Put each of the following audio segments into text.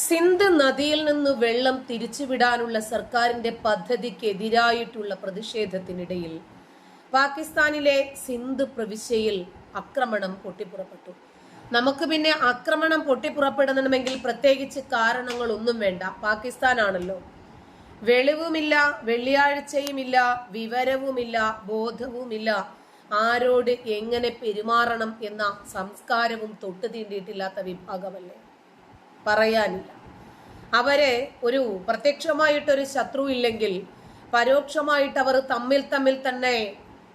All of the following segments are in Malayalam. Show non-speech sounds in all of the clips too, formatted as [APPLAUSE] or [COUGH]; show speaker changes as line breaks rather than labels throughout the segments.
സിന്ധ് നദിയിൽ നിന്ന് വെള്ളം തിരിച്ചുവിടാനുള്ള സർക്കാരിന്റെ പദ്ധതിക്കെതിരായിട്ടുള്ള പ്രതിഷേധത്തിനിടയിൽ പാകിസ്ഥാനിലെ സിന്ധ് പ്രവിശ്യയിൽ ആക്രമണം പൊട്ടിപ്പുറപ്പെട്ടു. നമുക്ക് പിന്നെ ആക്രമണം പൊട്ടിപ്പുറപ്പെടണമെങ്കിൽ പ്രത്യേകിച്ച് കാരണങ്ങളൊന്നും വേണ്ട. പാകിസ്ഥാനാണല്ലോ. വെളിവുമില്ല വെള്ളിയാഴ്ചയുമില്ല വിവരവുമില്ല ബോധവുമില്ല. ആരോട് എങ്ങനെ പെരുമാറണം എന്ന സംസ്കാരവും തൊട്ടു തീണ്ടിയിട്ടില്ലാത്ത വിഭാഗമല്ലേ? പറയാനില്ല. അവരെ ഒരു പ്രത്യക്ഷമായിട്ടൊരു ശത്രു ഇല്ലെങ്കിൽ പരോക്ഷമായിട്ട് അവർ തമ്മിൽ തമ്മിൽ തന്നെ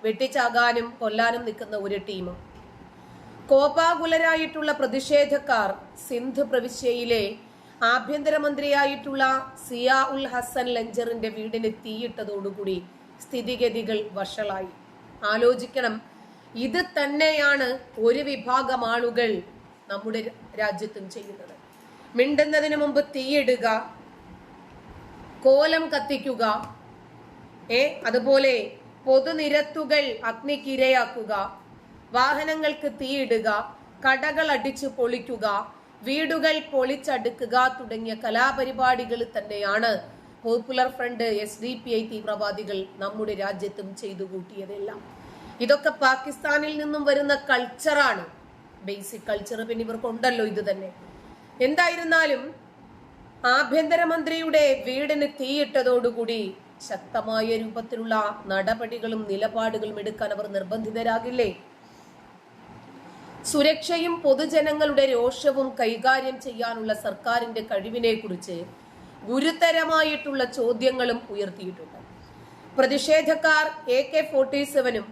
വെട്ടിച്ചാകാനും കൊല്ലാനും നിൽക്കുന്ന ഒരു ടീം കോപാകുലരായിട്ടുള്ള പ്രതിഷേധക്കാർ സിന്ധ് പ്രവിശ്യയിലെ ആഭ്യന്തരമന്ത്രിയായിട്ടുള്ള സിയാ ഉൽ ഹസൻ ലഞ്ചറിന്റെ വീടിന് തീയിട്ടതോടുകൂടി സ്ഥിതിഗതികൾ വഷളായി. ആലോചിക്കണം ഇത് തന്നെയാണ് ഒരു വിഭാഗം ആളുകൾ നമ്മുടെ രാജ്യത്തും ചെയ്യുന്നത്. മിണ്ടുന്നതിന് മുമ്പ് തീയിടുക. കോലം കത്തിക്കുക. ഏ അതുപോലെ പൊതുനിരത്തുകൾ അഗ്നിക്കിരയാക്കുക. വാഹനങ്ങൾക്ക് തീയിടുക. കടകൾ അടിച്ചു പൊളിക്കുക. വീടുകൾ പൊളിച്ചടുക്കുക തുടങ്ങിയ കലാപരിപാടികൾ തന്നെയാണ് popular front S D P I തീവ്രവാദികൾ നമ്മുടെ രാജ്യത്തും ചെയ്തു കൂട്ടിയതെല്ലാം. ഇതൊക്കെ പാകിസ്ഥാനിൽ നിന്നും വരുന്ന കൾച്ചറാണ് ബേസിക് കൾച്ചർ പിന്നെ ഇവർക്കുണ്ടല്ലോ ഇത് തന്നെ. എന്തായിരുന്നാലും ആഭ്യന്തരമന്ത്രിയുടെ വീടിന് തീയിട്ടതോടുകൂടി ശക്തമായ രൂപത്തിലുള്ള നടപടികളും നിലപാടുകളും എടുക്കാൻ അവർ നിർബന്ധിതരാകില്ലേ? സുരക്ഷയും പൊതുജനങ്ങളുടെ രോഷവും കൈകാര്യം ചെയ്യാനുള്ള സർക്കാരിന്റെ കഴിവിനെ കുറിച്ച് ഗുരുതരമായിട്ടുള്ള ചോദ്യങ്ങളും ഉയർത്തിയിട്ടുണ്ട്. പ്രതിഷേധക്കാർ എ കെ ഫോർട്ടി സെവനും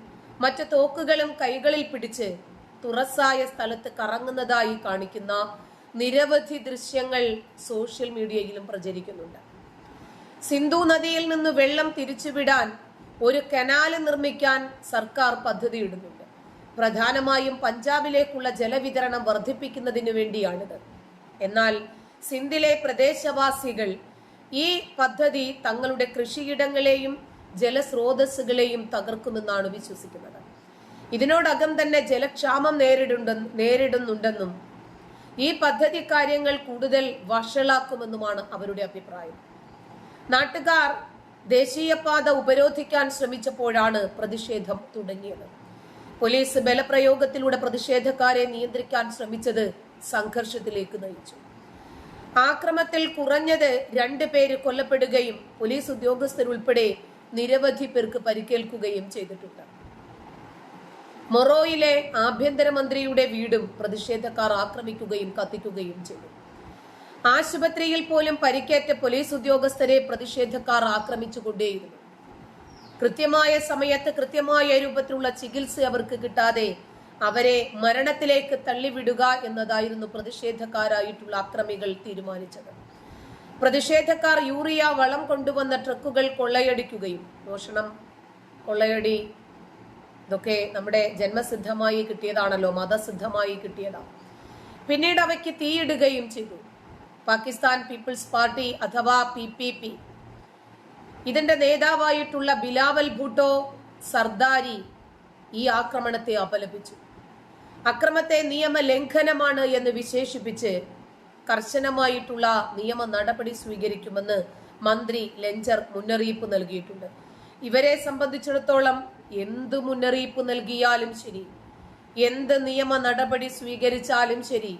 മറ്റ് തോക്കുകളും കൈകളിൽ പിടിച്ച് തുറസായ സ്ഥലത്ത് കറങ്ങുന്നതായി കാണിക്കുന്ന നിരവധി ദൃശ്യങ്ങൾ സോഷ്യൽ മീഡിയയിലും പ്രചരിക്കുന്നുണ്ട്. സിന്ധു നദിയിൽ നിന്ന് വെള്ളം തിരിച്ചുവിടാൻ ഒരു കനാല് നിർമ്മിക്കാൻ സർക്കാർ പദ്ധതിയിടുന്നുണ്ട്. പ്രധാനമായും പഞ്ചാബിലേക്കുള്ള ജലവിതരണം വർദ്ധിപ്പിക്കുന്നതിനു വേണ്ടിയാണിത്. എന്നാൽ സിന്ധിലെ പ്രദേശവാസികൾ ഈ പദ്ധതി തങ്ങളുടെ കൃഷിയിടങ്ങളെയും ജലസ്രോതസ്സുകളെയും തകർക്കുമെന്നാണ് വിശ്വസിക്കുന്നത്. ഇതിനോടകം തന്നെ ജലക്ഷാമം നേരിടുണ്ട നേരിടുന്നുണ്ടെന്നും ഈ പദ്ധതി കാര്യങ്ങൾ കൂടുതൽ വഷളാക്കുമെന്നുമാണ് അവരുടെ അഭിപ്രായം. നാട്ടുകാർ ദേശീയപാത ഉപരോധിക്കാൻ ശ്രമിച്ചപ്പോഴാണ് പ്രതിഷേധം തുടങ്ങിയത്. പോലീസ് ബലപ്രയോഗത്തിലൂടെ പ്രതിഷേധക്കാരെ നിയന്ത്രിക്കാൻ ശ്രമിച്ചത് സംഘർഷത്തിലേക്ക് നയിച്ചു. ആക്രമത്തിൽ കുറഞ്ഞത് രണ്ട് പേര് കൊല്ലപ്പെടുകയും പോലീസ് ഉദ്യോഗസ്ഥരുൾപ്പെടെ നിരവധി പേർക്ക് പരിക്കേൽക്കുകയും ചെയ്തിട്ടുണ്ട്. മൊറോയിലെ ആഭ്യന്തരമന്ത്രിയുടെ വീടും പ്രതിഷേധക്കാർ ആക്രമിക്കുകയും കത്തിക്കുകയും ചെയ്തു. ആശുപത്രിയിൽ പോലും പരിക്കേറ്റ പോലീസ് ഉദ്യോഗസ്ഥരെ പ്രതിഷേധക്കാർ ആക്രമിച്ചുകൊണ്ടേയിരുന്നു. കൃത്യമായ സമയത്ത് കൃത്യമായ രൂപത്തിലുള്ള ചികിത്സ അവർക്ക് കിട്ടാതെ അവരെ മരണത്തിലേക്ക് തള്ളിവിടുക എന്നതായിരുന്നു പ്രതിഷേധക്കാരായിട്ടുള്ള അക്രമികൾ തീരുമാനിച്ചത്. പ്രതിഷേധക്കാർ യൂറിയ വളം കൊണ്ടുവന്ന ട്രക്കുകൾ കൊള്ളയടിക്കുകയും മോഷണം കൊള്ളയടി ഇതൊക്കെ നമ്മുടെ ജന്മസിദ്ധമായി കിട്ടിയതാണല്ലോ മതസിദ്ധമായി കിട്ടിയതാണ്. പിന്നീട് അവയ്ക്ക് തീയിടുകയും ചെയ്തു. പാകിസ്ഥാൻ പീപ്പിൾസ് പാർട്ടി അഥവാ പി പി പി. ഇതിന്റെ നേതാവായിട്ടുള്ള ബിലാവൽ ഭൂട്ടോ സർദാരി ഈ ആക്രമണത്തെ അപലപിച്ചു. അക്രമത്തെ നിയമ ലംഘനമാണ് എന്ന് വിശേഷിപ്പിച്ച് കർശനമായിട്ടുള്ള നിയമ നടപടി സ്വീകരിക്കുമെന്ന് മന്ത്രി ലെഞ്ചർ മുന്നറിയിപ്പ് നൽകിയിട്ടുണ്ട്. ഇവരെ സംബന്ധിച്ചിടത്തോളം എന്ത് മുന്നറിയിപ്പ് നൽകിയാലും ശരി. എന്ത് നിയമ നടപടി സ്വീകരിച്ചാലും ശരി.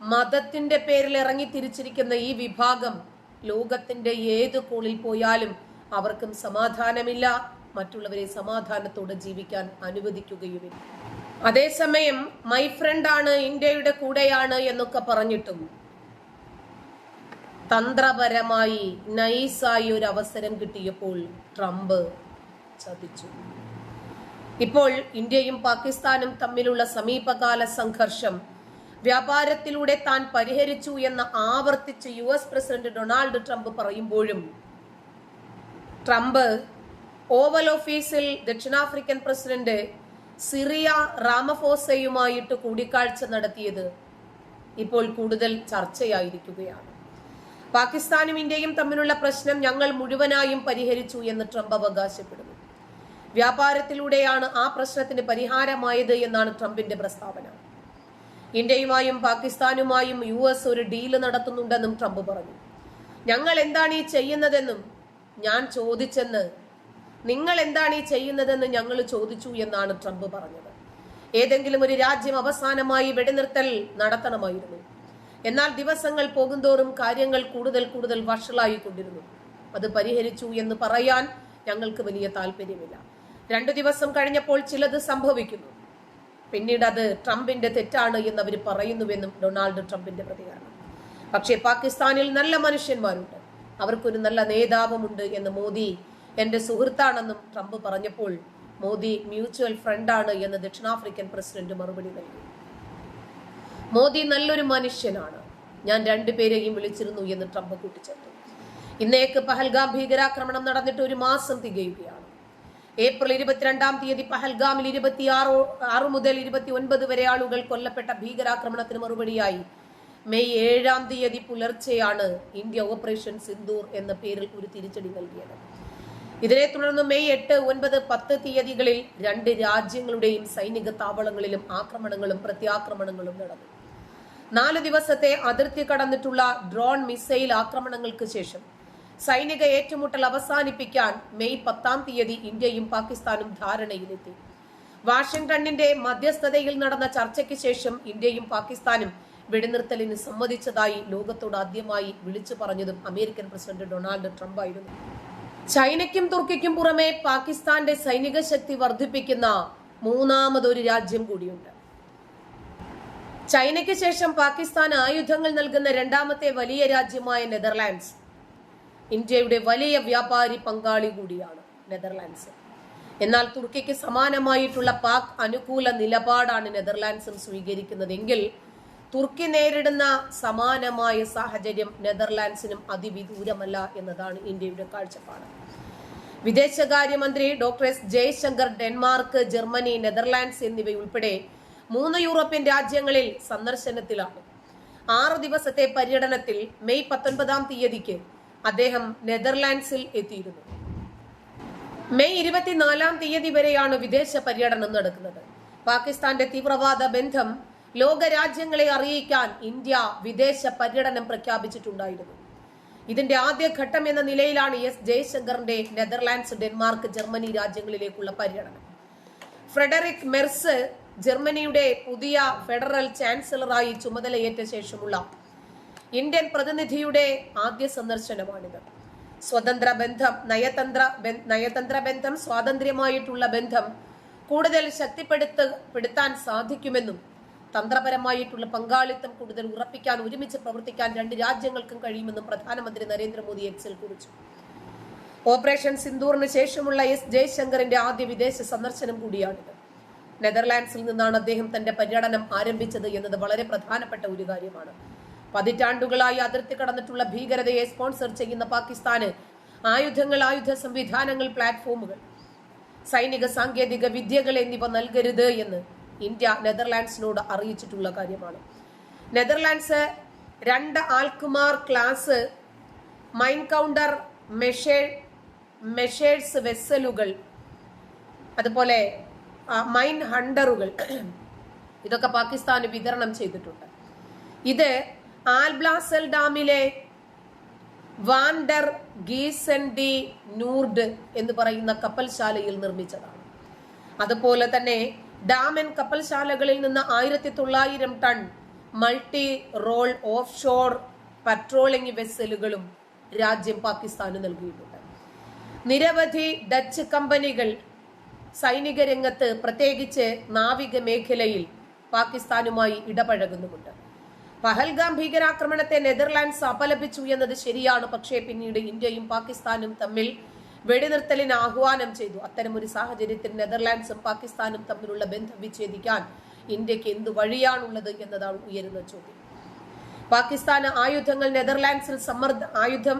മതത്തിന്റെ പേരിൽ ഇറങ്ങി തിരിച്ചിരിക്കുന്ന ഈ വിഭാഗം ലോകത്തിന്റെ ഏത് കോണിൽ പോയാലും അവർക്കും സമാധാനമില്ല. മറ്റുള്ളവരെ സമാധാനത്തോടെ ജീവിക്കാൻ അനുവദിക്കുകയുമില്ല. അതേസമയം മൈ ഫ്രണ്ട് ആണ് ഇന്ത്യയുടെ കൂടെയാണ് എന്നൊക്കെ പറഞ്ഞിട്ടും തന്ത്രപരമായി നൈസായി ഒരു അവസരം കിട്ടിയപ്പോൾ ട്രംപ് ചതിച്ചു. ഇപ്പോൾ ഇന്ത്യയും പാകിസ്ഥാനും തമ്മിലുള്ള സമീപകാല സംഘർഷം. വ്യാപാരത്തിലൂടെ താൻ പരിഹരിച്ചു എന്ന് ആവർത്തിച്ച് U S president Donald Trump പറയുമ്പോഴും ട്രംപ് ഓവൽ ഓഫീസിൽ ദക്ഷിണാഫ്രിക്കൻ പ്രസിഡന്റ് സിറിയ റാമഫോസയുമായിട്ട് കൂടിക്കാഴ്ച നടത്തിയത് ഇപ്പോൾ കൂടുതൽ ചർച്ചയായിരിക്കുകയാണ്. പാകിസ്ഥാനും ഇന്ത്യയും തമ്മിലുള്ള പ്രശ്നം ഞങ്ങൾ മുഴുവനായും പരിഹരിച്ചു എന്ന് ട്രംപ് അവകാശപ്പെടുന്നു വ്യാപാരത്തിലൂടെയാണ് ആ പ്രശ്നത്തിന് പരിഹാരമായത് എന്നാണ് ട്രംപിന്റെ പ്രസ്താവന. ഇന്ത്യയുമായും പാകിസ്ഥാനുമായും യു എസ് ഒരു ഡീൽ നടത്തുന്നുണ്ടെന്നും ട്രംപ് പറഞ്ഞു. ഞങ്ങൾ എന്താണ് ഈ ചെയ്യുന്നതെന്നും ഞാൻ ചോദിച്ചെന്ന് നിങ്ങൾ എന്താണ് ഈ ചെയ്യുന്നതെന്ന് ഞങ്ങൾ ചോദിച്ചു എന്നാണ് ട്രംപ് പറഞ്ഞത്. ഏതെങ്കിലും ഒരു രാജ്യം അവസാനമായി വെടിനിർത്തൽ നടത്തണമായിരുന്നു. എന്നാൽ ദിവസങ്ങൾ പോകുന്തോറും കാര്യങ്ങൾ കൂടുതൽ കൂടുതൽ വഷളായിക്കൊണ്ടിരുന്നു. അത് പരിഹരിച്ചു എന്ന് പറയാൻ ഞങ്ങൾക്ക് വലിയ താല്പര്യമില്ല രണ്ടു ദിവസം കഴിഞ്ഞപ്പോൾ ചിലത് സംഭവിക്കുന്നു. പിന്നീട് അത് ട്രംപിന്റെ തെറ്റാണ് എന്ന് അവർ പറയുന്നുവെന്നും ഡൊണാൾഡ് ട്രംപിന്റെ പ്രതികരണം. പക്ഷേ പാകിസ്ഥാനിൽ നല്ല മനുഷ്യന്മാരുണ്ട്. അവർക്കൊരു നല്ല നേതാവുമുണ്ട് എന്ന് മോദി എന്റെ സുഹൃത്താണെന്നും ട്രംപ് പറഞ്ഞപ്പോൾ മോദി മ്യൂച്വൽ ഫ്രണ്ടാണ് എന്ന് ദക്ഷിണാഫ്രിക്കൻ പ്രസിഡന്റ് മറുപടി നൽകി. മോദി നല്ലൊരു മനുഷ്യനാണ്. ഞാൻ രണ്ടുപേരെയും വിളിച്ചിരുന്നു എന്ന് ട്രംപ് കൂട്ടിച്ചേർത്തു. ഇന്നേക്ക് പഹൽഗാം ഭീകരാക്രമണം നടന്നിട്ട് ഒരു മാസം തികയുകയാണ്. ഏപ്രിൽ ഇരുപത്തിരണ്ടാം തീയതി പഹൽഗാമിൽ ഇരുപത്തിയാറ് ആറ് മുതൽ ഇരുപത്തി ഒൻപത് വരെ ആളുകൾ കൊല്ലപ്പെട്ട ഭീകരാക്രമണത്തിന് മറുപടിയായി. മെയ് ഏഴാം തീയതി പുലർച്ചെയാണ് ഇന്ത്യ ഓപ്പറേഷൻ സിന്ദൂർ എന്ന പേരിൽ ഒരു തിരിച്ചടി നൽകിയത്. ഇതിനെ തുടർന്ന് മെയ് എട്ട് ഒൻപത് പത്ത് തീയതികളിൽ രണ്ട് രാജ്യങ്ങളുടെയും സൈനിക താവളങ്ങളിലും ആക്രമണങ്ങളും പ്രത്യാക്രമണങ്ങളും നടന്നു. നാല് ദിവസത്തെ അതിർത്തി കടന്നിട്ടുള്ള ഡ്രോൺ മിസൈൽ ആക്രമണങ്ങൾക്ക് ശേഷം സൈനിക ഏറ്റുമുട്ടൽ അവസാനിപ്പിക്കാൻ മെയ് പത്താം തീയതി ഇന്ത്യയും പാകിസ്ഥാനും ധാരണയിലെത്തി. വാഷിംഗ്ടണിന്റെ മധ്യസ്ഥതയിൽ നടന്ന ചർച്ചയ്ക്ക് ശേഷം ഇന്ത്യയും പാകിസ്ഥാനും വെടിനിർത്തലിന് സമ്മതിച്ചതായി ലോകത്തോട് ആദ്യമായി വിളിച്ചു പറഞ്ഞതും അമേരിക്കൻ പ്രസിഡന്റ് ഡൊണാൾഡ് ട്രംപ് ആയിരുന്നു ചൈനയ്ക്കും തുർക്കിക്കും പുറമെ പാകിസ്ഥാന്റെ സൈനിക ശക്തി വർദ്ധിപ്പിക്കുന്ന മൂന്നാമതൊരു രാജ്യം കൂടിയുണ്ട്. ചൈനയ്ക്ക് ശേഷം പാകിസ്ഥാൻ ആയുധങ്ങൾ നൽകുന്ന രണ്ടാമത്തെ വലിയ രാജ്യമായ നെതർലാൻഡ്സ് ഇന്ത്യയുടെ വലിയ വ്യാപാരി പങ്കാളി കൂടിയാണ് നെതർലാൻഡ്സ്. എന്നാൽ തുർക്കിക്ക് സമാനമായിട്ടുള്ള പാക് അനുകൂല നിലപാടാണ് നെതർലാൻഡ്സും സ്വീകരിക്കുന്നതെങ്കിൽ തുർക്കി നേരിടുന്ന സമാനമായ സാഹചര്യം നെതർലാൻഡ്സിനും അതിവിദൂരമല്ല എന്നതാണ് ഇന്ത്യയുടെ കാഴ്ചപ്പാട്. വിദേശകാര്യമന്ത്രി doctor S Jaishankar Denmark Germany Netherlands എന്നിവയുൾപ്പെടെ മൂന്ന് യൂറോപ്യൻ രാജ്യങ്ങളിൽ സന്ദർശനത്തിലാണ്. ആറു ദിവസത്തെ പര്യടനത്തിൽ മെയ് പത്തൊൻപതാം തീയതിക്ക് അദ്ദേഹം നെതർലാൻഡ്സിൽ എത്തിയിരുന്നു. മെയ് ഇരുപത്തിനാലാം തീയതി വരെയാണ് വിദേശ പര്യടനം നടക്കുന്നത്. പാകിസ്ഥാന്റെ തീവ്രവാദ ബന്ധം ലോകരാജ്യങ്ങളെ അറിയിക്കാൻ ഇന്ത്യ വിദേശ പര്യടനം പ്രഖ്യാപിച്ചിട്ടുണ്ടായിരുന്നു. ഇതിന്റെ ആദ്യ ഘട്ടം എന്ന നിലയിലാണ് എസ് ജയശങ്കറിന്റെ നെതർലാൻഡ്സ് ഡെൻമാർക്ക് ജർമ്മനി രാജ്യങ്ങളിലേക്കുള്ള പര്യടനം. ഫ്രെഡറിക് മെർസ് ജർമ്മനിയുടെ പുതിയ ഫെഡറൽ ചാൻസലറായി ചുമതലയേറ്റ ശേഷമുള്ള ഇന്ത്യൻ പ്രതിനിധിയുടെ ആദ്യ സന്ദർശനമാണിത്. സ്വതന്ത്ര ബന്ധം നയതന്ത്ര നയതന്ത്ര ബന്ധം സ്വാതന്ത്ര്യമായിട്ടുള്ള ബന്ധം കൂടുതൽ ശക്തിപ്പെടുത്ത പെടുത്താൻ സാധിക്കുമെന്നും തന്ത്രപരമായിട്ടുള്ള പങ്കാളിത്തം കൂടുതൽ ഉറപ്പിക്കാൻ ഒരുമിച്ച് പ്രവർത്തിക്കാൻ രണ്ട് രാജ്യങ്ങൾക്കും കഴിയുമെന്നും പ്രധാനമന്ത്രി നരേന്ദ്രമോദി എക്സിൽ കുറിച്ചു. ഓപ്പറേഷൻ സിന്ദൂറിന് ശേഷമുള്ള എസ് ജയശങ്കറിന്റെ ആദ്യ വിദേശ സന്ദർശനം കൂടിയാണിത്. നെതർലാൻഡ്സിൽ നിന്നാണ് അദ്ദേഹം തന്റെ പര്യടനം ആരംഭിച്ചത് എന്നത് വളരെ പ്രധാനപ്പെട്ട ഒരു കാര്യമാണ്. പതിറ്റാണ്ടുകളായി അതിർത്തി കടന്നിട്ടുള്ള ഭീകരതയെ സ്പോൺസർ ചെയ്യുന്ന പാകിസ്ഥാന് ആയുധങ്ങൾ ആയുധ സംവിധാനങ്ങൾ പ്ലാറ്റ്ഫോമുകൾ സൈനിക സാങ്കേതിക വിദ്യകൾ എന്നിവ നൽകരുത് എന്ന് ഇന്ത്യ നെതർലാൻഡ്സിനോട് അറിയിച്ചിട്ടുള്ള കാര്യമാണ്. നെതർലാൻഡ്സ് രണ്ട് ആൽക്കുമാർ ക്ലാസ് മൈൻ കൗണ്ടർ മെഷേ മെഷേഴ്സ് വെസ്സലുകൾ അതുപോലെ മൈൻ ഹണ്ടറുകൾ ഇതൊക്കെ പാകിസ്ഥാന് വിതരണം ചെയ്തിട്ടുണ്ട്. ഇത് ആൽബ്ലാസൽ ഡാമിലെ വാൻഡർ ഗീസൻ ഡി നൂർഡ് എന്ന് പറയുന്ന കപ്പൽശാലയിൽ നിർമ്മിച്ചതാണ്. അതുപോലെ തന്നെ ഡാമൻ കപ്പൽശാലകളിൽ നിന്ന് ആയിരത്തി തൊള്ളായിരം ton multi role offshore patrolling വെസലുകളും രാജ്യം പാകിസ്ഥാന് നൽകിയിട്ടുണ്ട്. നിരവധി ഡച്ച് കമ്പനികൾ സൈനിക രംഗത്ത് പ്രത്യേകിച്ച് നാവിക മേഖലയിൽ പാകിസ്ഥാനുമായി ഇടപഴകുന്നുമുണ്ട്. പഹൽഗാം ഭീകരാക്രമണത്തെ നെതർലാൻഡ്സ് അപലപിച്ചു എന്നത് ശരിയാണ്. പക്ഷേ പിന്നീട് ഇന്ത്യയും പാകിസ്ഥാനും തമ്മിൽ വെടിനിർത്തലിന് ആഹ്വാനം ചെയ്തു. അത്തരമൊരു സാഹചര്യത്തിൽ നെതർലാൻഡ്സും പാകിസ്ഥാനും തമ്മിലുള്ള ബന്ധം വിച്ഛേദിക്കാൻ ഇന്ത്യയ്ക്ക് എന്ത് വഴിയാണുള്ളത് എന്നതാണ് ഉയരുന്ന ചോദ്യം. പാകിസ്ഥാന് ആയുധങ്ങൾ നെതർലാൻഡ്സിൽ സമ്മർദ്ദ ആയുധം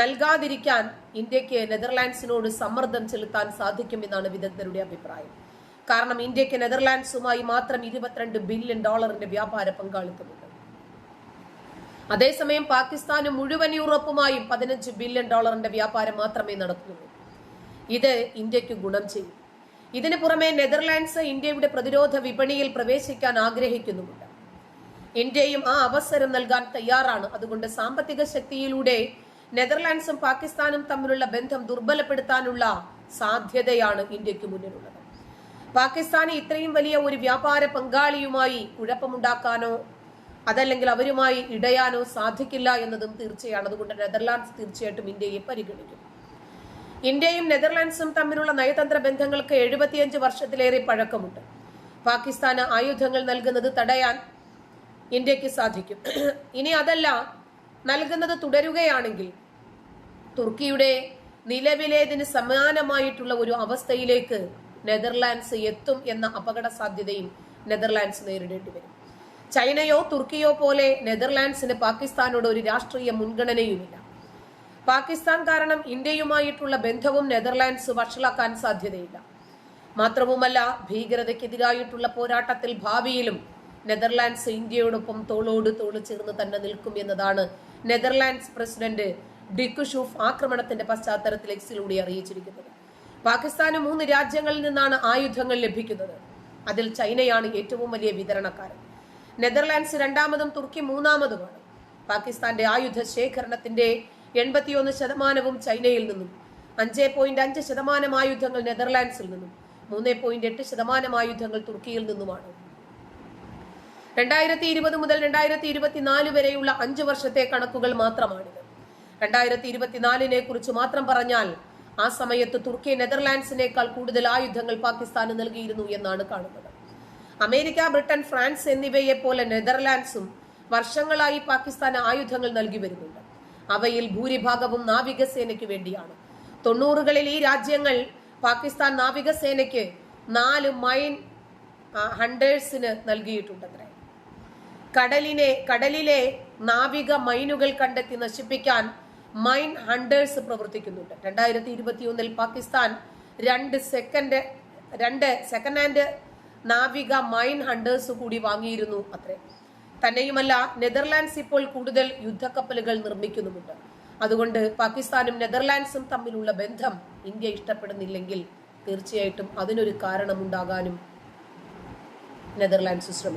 നൽകാതിരിക്കാൻ ഇന്ത്യയ്ക്ക് നെതർലാൻഡ്സിനോട് സമ്മർദ്ദം ചെലുത്താൻ സാധിക്കുമെന്നാണ് വിദഗ്ധരുടെ അഭിപ്രായം. കാരണം ഇന്ത്യയ്ക്ക് നെതർലാൻഡ്സുമായി മാത്രം ഇരുപത്തിരണ്ട് ബില്യൺ ഡോളറിന്റെ വ്യാപാര പങ്കാളിത്തമുണ്ട്. അതേസമയം പാകിസ്ഥാന് മുഴുവൻ യൂറോപ്പുമായും പതിനഞ്ച് ബില്യൺ ഡോളറിന്റെ വ്യാപാരം മാത്രമേ നടക്കുന്നുള്ളൂ. ഇത് ഇന്ത്യയ്ക്ക് ഗുണം ചെയ്യും. ഇതിനു പുറമെ നെതർലാൻഡ്സ് ഇന്ത്യയുടെ പ്രതിരോധ വിപണിയിൽ പ്രവേശിക്കാൻ ആഗ്രഹിക്കുന്നുമുണ്ട്. ഇന്ത്യയും ആ അവസരം നൽകാൻ തയ്യാറാണ്. അതുകൊണ്ട് സാമ്പത്തിക ശക്തിയിലൂടെ നെതർലാൻഡ്സും പാകിസ്ഥാനും തമ്മിലുള്ള ബന്ധം ദുർബലപ്പെടുത്താനുള്ള സാധ്യതയാണ് ഇന്ത്യയ്ക്ക് മുന്നിലുള്ളത്. പാകിസ്ഥാന് ഇത്രയും വലിയ ഒരു വ്യാപാര പങ്കാളിയുമായി കുഴപ്പമുണ്ടാക്കാനോ അതല്ലെങ്കിൽ അവരുമായി ഇടയാനോ സാധിക്കില്ല എന്നതും തീർച്ചയാണ്. അതുകൊണ്ട് നെതർലാൻഡ്സ് തീർച്ചയായിട്ടും ഇന്ത്യയെ പരിഗണിക്കും. ഇന്ത്യയും നെതർലാൻഡ്സും തമ്മിലുള്ള നയതന്ത്ര ബന്ധങ്ങൾക്ക് എഴുപത്തിയഞ്ച് വർഷത്തിലേറെ പഴക്കമുണ്ട്. പാകിസ്ഥാന് ആയുധങ്ങൾ നൽകുന്നത് തടയാൻ ഇന്ത്യയ്ക്ക് സാധിക്കും. [CLEARS THROAT] ഇനി അതല്ല നൽകുന്നത് തുടരുകയാണെങ്കിൽ തുർക്കിയുടെ നിലവിലേതിന് സമാനമായിട്ടുള്ള ഒരു അവസ്ഥയിലേക്ക് നെതർലാൻഡ്സ് എത്തും എന്ന അപകട സാധ്യതയും നെതർലാൻഡ്സ് നേരിടേണ്ടി വരും. ചൈനയോ തുർക്കിയോ പോലെ നെതർലാൻഡ്സിന് പാകിസ്ഥാനോട് ഒരു രാഷ്ട്രീയ മുൻഗണനയുമില്ല. പാകിസ്ഥാൻ കാരണം ഇന്ത്യയുമായിട്ടുള്ള ബന്ധവും നെതർലാൻഡ്സ് വഷളാക്കാൻ സാധ്യതയില്ല. മാത്രവുമല്ല ഭീകരതയ്ക്കെതിരായിട്ടുള്ള പോരാട്ടത്തിൽ ഭാവിയിലും നെതർലാൻഡ്സ് ഇന്ത്യയോടൊപ്പം തോളോട് തോൾ ചേർന്ന് തന്നെ നിൽക്കും എന്നതാണ് നെതർലാൻഡ്സ് പ്രസിഡന്റ് ഡിക്കുഷൂഫ് ആക്രമണത്തിന്റെ പശ്ചാത്തലത്തിൽ എക്സിലൂടെ അറിയിച്ചിരിക്കുന്നത്. പാകിസ്ഥാന് മൂന്ന് രാജ്യങ്ങളിൽ നിന്നാണ് ആയുധങ്ങൾ ലഭിക്കുന്നത്. അതിൽ ചൈനയാണ് ഏറ്റവും വലിയ വിതരണക്കാരൻ. നെതർലാൻഡ്സ് രണ്ടാമതും തുർക്കി മൂന്നാമതുമാണ്. പാകിസ്ഥാന്റെ ആയുധ ശേഖരണത്തിന്റെ എൺപത്തിയൊന്ന് ശതമാനവും ചൈനയിൽ നിന്നും അഞ്ച് പോയിന്റ് അഞ്ച് ശതമാനം ആയുധങ്ങൾ നെതർലാൻഡ്സിൽ നിന്നും മൂന്ന് പോയിന്റ് എട്ട് ശതമാനം ആയുധങ്ങൾ തുർക്കിയിൽ നിന്നുമാണ്. രണ്ടായിരത്തി ഇരുപത് മുതൽ രണ്ടായിരത്തി ഇരുപത്തിനാല് വരെയുള്ള അഞ്ചു വർഷത്തെ കണക്കുകൾ മാത്രമാണിത്. രണ്ടായിരത്തി ഇരുപത്തിനാലിനെ കുറിച്ച് മാത്രം പറഞ്ഞാൽ ആ സമയത്ത് തുർക്കി നെതർലാൻഡ്സിനേക്കാൾ കൂടുതൽ ആയുധങ്ങൾ പാകിസ്ഥാന് നൽകിയിരുന്നു എന്നാണ് കാണുന്നത്. അമേരിക്ക ബ്രിട്ടൻ ഫ്രാൻസ് എന്നിവയെ പോലെ നെതർലാൻഡ്സും വർഷങ്ങളായി പാകിസ്ഥാന് ആയുധങ്ങൾ നൽകി വരുന്നുണ്ട്. അവയിൽ ഭൂരിഭാഗവും നാവികസേനയ്ക്ക് വേണ്ടിയാണ്. തൊണ്ണൂറുകളിൽ ഈ രാജ്യങ്ങൾ പാകിസ്ഥാൻ നാവികസേനയ്ക്ക് നാല് മൈൻ ഹണ്ടേഴ്സിന് നൽകിയിട്ടുണ്ടത്രേ. കടലിനെ കടലിലെ നാവിക മൈനുകൾ കണ്ടെത്തി നശിപ്പിക്കാൻ മൈൻ ഹണ്ടേഴ്സ് പ്രവർത്തിക്കുന്നുണ്ട്. രണ്ടായിരത്തി ഇരുപത്തിയൊന്നിൽ പാകിസ്ഥാൻ രണ്ട് സെക്കൻഡ് രണ്ട് സെക്കൻഡ് ഹാൻഡ് നാവിക മൈൻ ഹണ്ടേഴ്സ് കൂടി വാങ്ങിയിരുന്നു അത്രേ. തന്നെയുമല്ല നെതർലാൻഡ്സ് ഇപ്പോൾ കൂടുതൽ യുദ്ധക്കപ്പലുകൾ നിർമ്മിക്കുന്നുമുണ്ട്. അതുകൊണ്ട് പാകിസ്ഥാനും നെതർലാൻഡ്സും തമ്മിലുള്ള ബന്ധം ഇന്ത്യ ഇഷ്ടപ്പെടുന്നില്ലെങ്കിൽ തീർച്ചയായിട്ടും അതിനൊരു കാരണമുണ്ടാകാനും നെതർലാൻഡ്സ് ശ്രമിക്കും.